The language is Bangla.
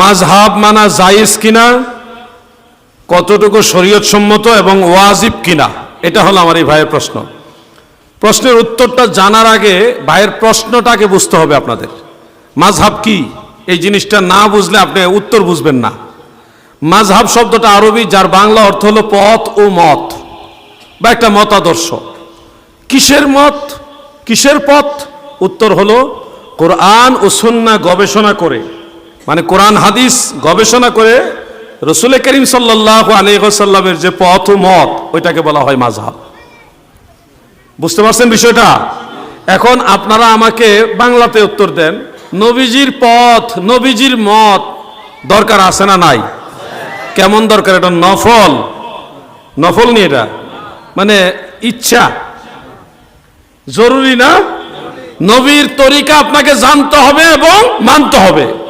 মাঝহাব মানা জায়েজ কিনা, কতটুকু শরীয়ত সম্মত এবং ওয়াজিব কিনা, এটা হলো আমার এই ভাইয়ের প্রশ্ন। প্রশ্নের উত্তরটা জানার আগে ভাইয়ের প্রশ্নটাকে বুঝতে হবে আপনাদের। মাঝহাব কি? এই জিনিসটা না বুঝলে আপনি উত্তর বুঝবেন না। মাঝহাব শব্দটা আরবি, যার বাংলা অর্থ হলো পথ ও মত, বা একটা মতাদর্শ। কিসের মত? কিসের পথ? উত্তর হলো কোরআন ও সুন্না গবেষণা করে। মানে কোরআন, হাদিস গবেষণা করে রসুল করিম সাল্লাহ আলিহাসাল্লামের যে পথ মত, ওইটাকে বলা হয় মাঝহাব বুঝতে পারছেন বিষয়টা? এখন আপনারা আমাকে বাংলাতে উত্তর দেন, নবীজির পথ, নবীজির মত দরকার আছে না নাই? কেমন দরকার? এটা নফল। নফল নিয়ে এটা। মানে ইচ্ছা। জরুরি না? নবীর তরিকা আপনাকে জানতে হবে এবং মানতে হবে।